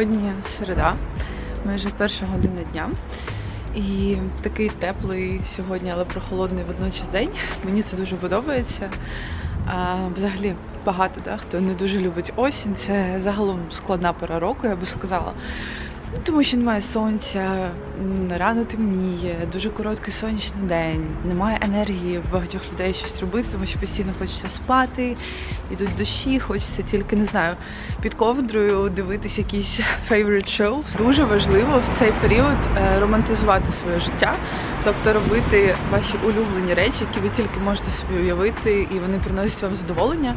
Сьогодні середа, майже перша година дня. І такий теплий сьогодні, але прохолодний водночас день. Мені це дуже подобається. А, взагалі багато да, хто не дуже любить осінь. Це загалом складна пора року, я би сказала. Ну, тому що немає сонця, рано темніє, дуже короткий сонячний день, немає енергії в багатьох людей щось робити, тому що постійно хочеться спати, ідуть дощі, хочеться тільки не знаю, під ковдрою дивитись якісь favorite shows. Дуже важливо в цей період е, романтизувати своє життя, тобто робити ваші улюблені речі, які ви тільки можете собі уявити, і вони приносять вам задоволення.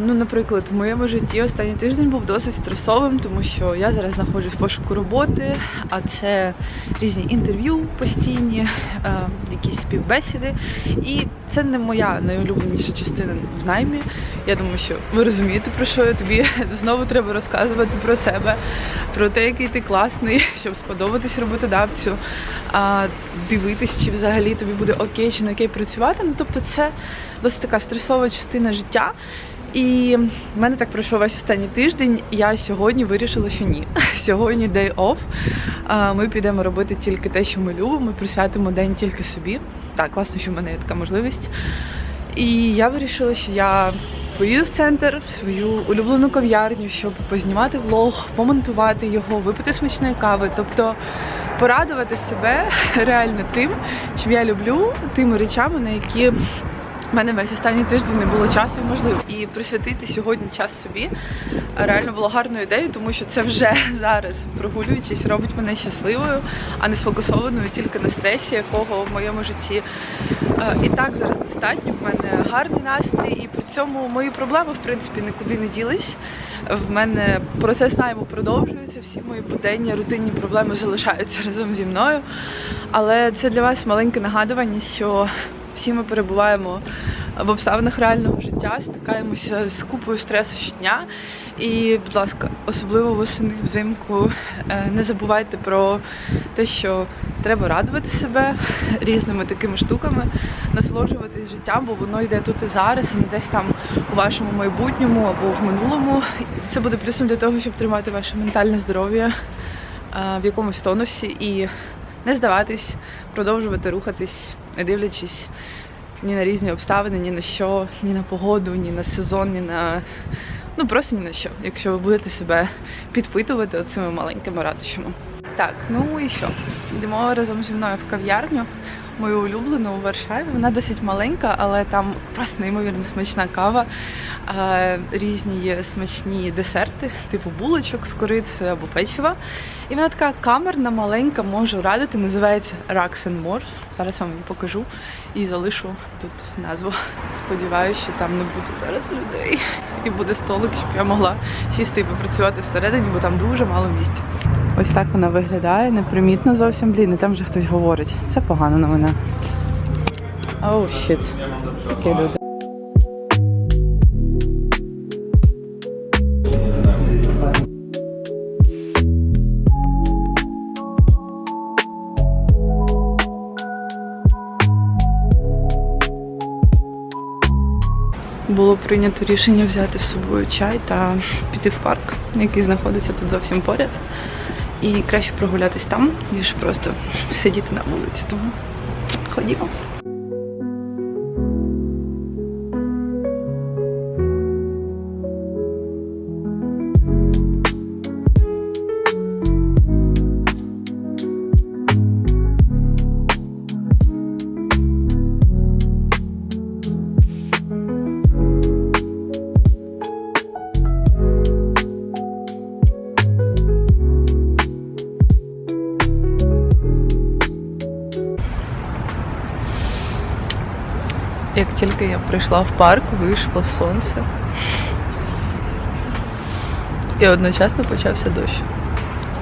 Ну, наприклад, в моєму житті останній тиждень був досить стресовим, тому що я зараз знаходжусь в пошуку роботи, а це різні інтерв'ю постійні, е, якісь співбесіди. І це не моя найулюбленіша частина в наймі. Я думаю, що ви розумієте, про що я тобі знову треба розказувати про себе, про те, який ти класний, щоб сподобатись роботодавцю, дивитись, чи взагалі тобі буде окей чи не окей працювати. Ну, тобто, це досить така стресова частина життя. І в мене так пройшов весь останній тиждень. Я сьогодні вирішила, що ні. Сьогодні day off. Ми підемо робити тільки те, що ми любимо. Присвятимо день тільки собі. Так, класно, що в мене є така можливість. І я вирішила, що я поїду в центр, в свою улюблену кав'ярню, щоб познімати влог, помонтувати його, випити смачної кави. Тобто порадувати себе реально тим, чим я люблю, тими речами, на які в мене весь останній тиждень не було часу і можливо. І присвятити сьогодні час собі реально було гарною ідеєю, тому що це вже зараз прогулюючись, робить мене щасливою, а не сфокусованою тільки на стресі, якого в моєму житті е, і так зараз достатньо. В мене гарний настрій, і при цьому мої проблеми в принципі нікуди не ділись. В мене процес найму продовжується, всі мої буденні рутинні проблеми залишаються разом зі мною. Але це для вас маленьке нагадування, що всі ми перебуваємо в обставинах реального життя, стикаємося з купою стресу щодня. І, будь ласка, особливо восени взимку, е, не забувайте про те, що треба радувати себе різними такими штуками, насолоджуватись життям, бо воно йде тут і зараз, і не десь там у вашому майбутньому або в минулому. Це буде плюсом для того, щоб тримати ваше ментальне здоров'я е, в якомусь тонусі і не здаватись, продовжувати рухатись, не дивлячись ні на різні обставини, ні на що, ні на погоду, ні на сезон, ні на ну просто ні на що, якщо ви будете себе підпитувати оцими маленькими радощами. Так, ну і що? Йдемо разом зі мною в кав'ярню, мою улюблену у Варшаві. Вона досить маленька, але там просто неймовірно смачна кава, різні смачні десерти, типу булочок з корицею або печива. І вона така камерна, маленька, можу радити, називається Rocks and More. Зараз вам її покажу і залишу тут назву. Сподіваюся, що там не буде зараз людей. І буде столик, щоб я могла сісти і попрацювати всередині, бо там дуже мало місця. Ось так вона виглядає, непримітно зовсім, блін, і там вже хтось говорить. Це погана новина. Оу, oh, щит. Такі люди. Було прийнято рішення взяти з собою чай та піти в парк, який знаходиться тут зовсім поряд. І краще прогулятись там, ніж просто сидіти на вулиці. Тому ходімо. Як тільки я прийшла в парк, вийшло сонце. І одночасно почався дощ.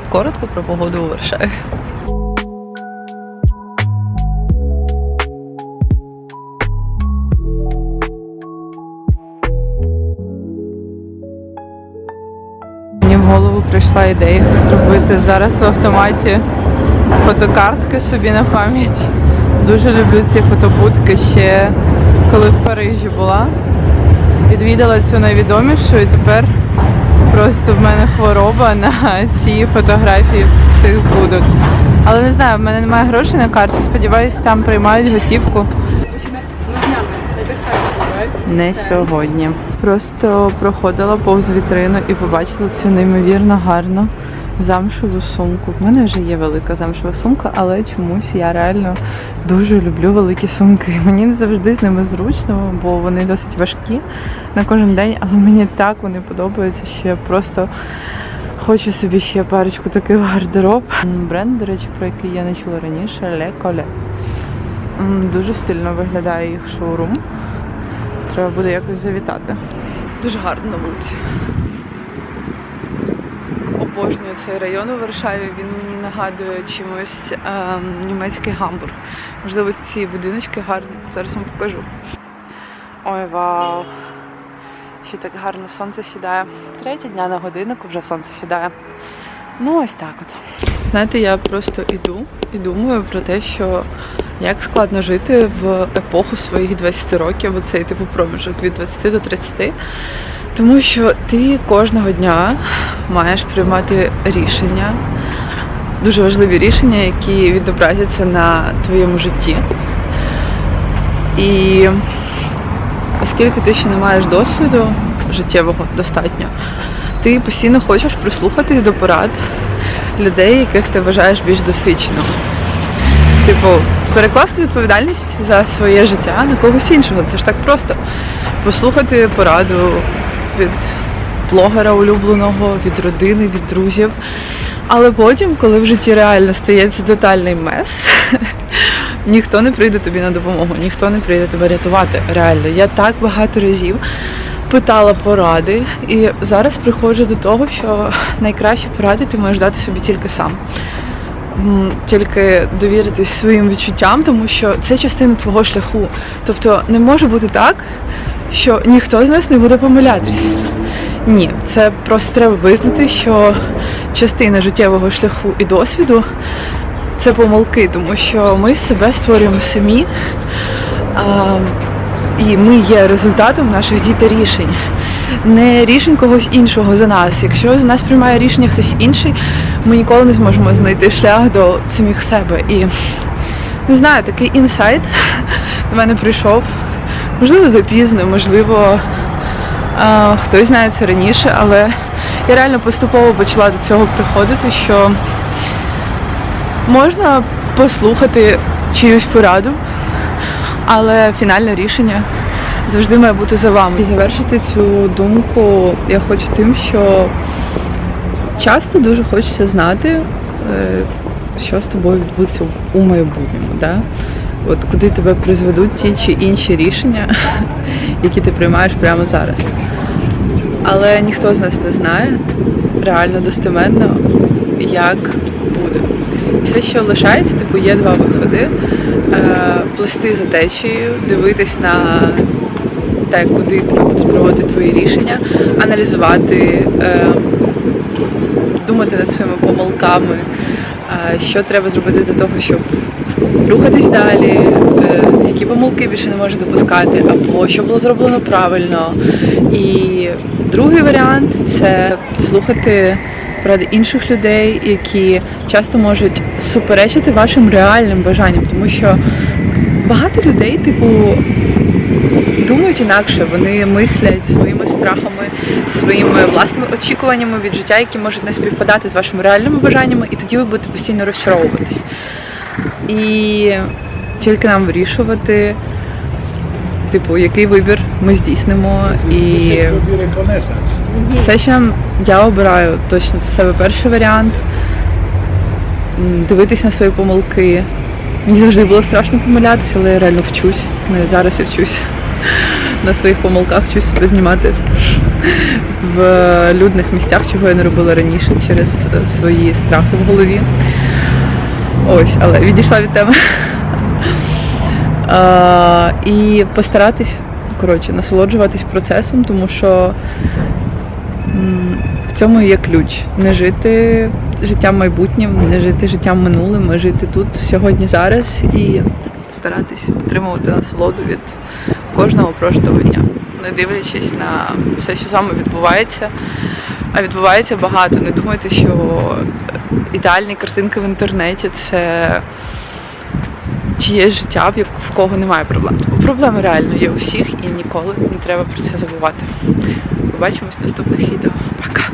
Коротко про погоду у Варшаві. Мені в голову прийшла ідея зробити зараз в автоматі фотокартки собі на пам'ять. Дуже люблю ці фотобудки ще коли в Парижі була. Відвідала цю найвідомішу і тепер просто в мене хвороба на ці фотографії з цих будок. Але не знаю, в мене немає грошей на карті. Сподіваюся, там приймають готівку. Не сьогодні. Просто проходила повз вітрину і побачила цю неймовірно гарну замшеву сумку. В мене вже є велика замшева сумка, але чомусь я реально дуже люблю великі сумки. Мені не завжди з ними зручно, бо вони досить важкі на кожен день, але мені так вони подобаються, що я просто хочу собі ще парочку таких гардероб. Бренд, до речі, про який я не чула раніше, Le Collet. Дуже стильно виглядає їх шоурум. Треба буде якось завітати. Дуже гарно на вулиці. Обожнюю цей район у Варшаві. Він мені нагадує чимось ем, німецький гамбург. Можливо, ці будиночки гарні. Зараз вам покажу. Ой, вау! Ще так гарно сонце сідає. Третя дня на годиннику вже сонце сідає. Ну, ось так от. Знаєте, я просто іду і думаю про те, що як складно жити в епоху своїх 20 років, оцей типу проміжок від 20 до 30. Тому що ти кожного дня маєш приймати рішення, дуже важливі рішення, які відобразяться на твоєму житті. І оскільки ти ще не маєш досвіду життєвого достатньо, ти постійно хочеш прислухатись до порад людей, яких ти вважаєш більш досвідченими. Типу, перекласти відповідальність за своє життя на когось іншого. Це ж так просто. Послухати пораду від блогера улюбленого, від родини, від друзів. Але потім, коли в житті реально стається тотальний мес, ніхто не прийде тобі на допомогу, ніхто не прийде тебе рятувати. Реально, я так багато разів питала поради, і зараз приходжу до того, що найкращі поради ти можеш дати собі тільки сам. Тільки довіритись своїм відчуттям, тому що це частина твого шляху. Тобто не може бути так, що ніхто з нас не буде помилятись. Ні, це просто треба визнати, що частина життєвого шляху і досвіду це помилки, тому що ми себе створюємо самі. А, і ми є результатом наших дій та рішень, не рішень когось іншого за нас. Якщо за нас приймає рішення хтось інший, ми ніколи не зможемо знайти шлях до самих себе. І не знаю, такий інсайт до мене прийшов. Можливо, запізно, можливо, хтось знає це раніше, але я реально поступово почала до цього приходити, що можна послухати чиюсь пораду, але фінальне рішення завжди має бути за вами. І завершити цю думку я хочу тим, що часто дуже хочеться знати, е, що з тобою відбудеться у майбутньому. Да? От куди тебе призведуть ті чи інші рішення, які ти приймаєш прямо зараз. Але ніхто з нас не знає реально достеменно, як буде. Все, що лишається, типу, є два виходи: е, плести за течією, дивитись на те, куди будуть проводити твої рішення, аналізувати, е, думати над своїми помилками, е, що треба зробити для того, щоб рухатись далі, е, які помилки більше не можеш допускати, або що було зроблено правильно. І другий варіант це слухати поради інших людей, які часто можуть суперечити вашим реальним бажанням, тому що багато людей, типу, думають інакше, вони мислять своїми страхами, своїми власними очікуваннями від життя, які можуть не співпадати з вашими реальними бажаннями, і тоді ви будете постійно розчаровуватись. І тільки нам вирішувати, типу, який вибір ми здійснимо. І все, що я обираю точно для себе перший варіант. Дивитись на свої помилки. Мені завжди було страшно помилятися, але я реально вчусь. Ну, зараз я вчусь на своїх помилках, вчусь себе знімати в людних місцях, чого я не робила раніше через е, свої страхи в голові. Ось, але відійшла від теми. А, і постаратись, коротше, насолоджуватись процесом, тому що в цьому є ключ. Не жити життям майбутнім, не жити життям минулим, а жити тут сьогодні, зараз і старатись отримувати насолоду від кожного прожитого дня, не дивлячись на все, що вами відбувається. А відбувається багато. Не думайте, що ідеальні картинки в інтернеті це чиєсь життя, в кого немає проблем. Тому проблеми реально є у всіх і ніколи не треба про це забувати. Побачимось в наступних відео. Пока!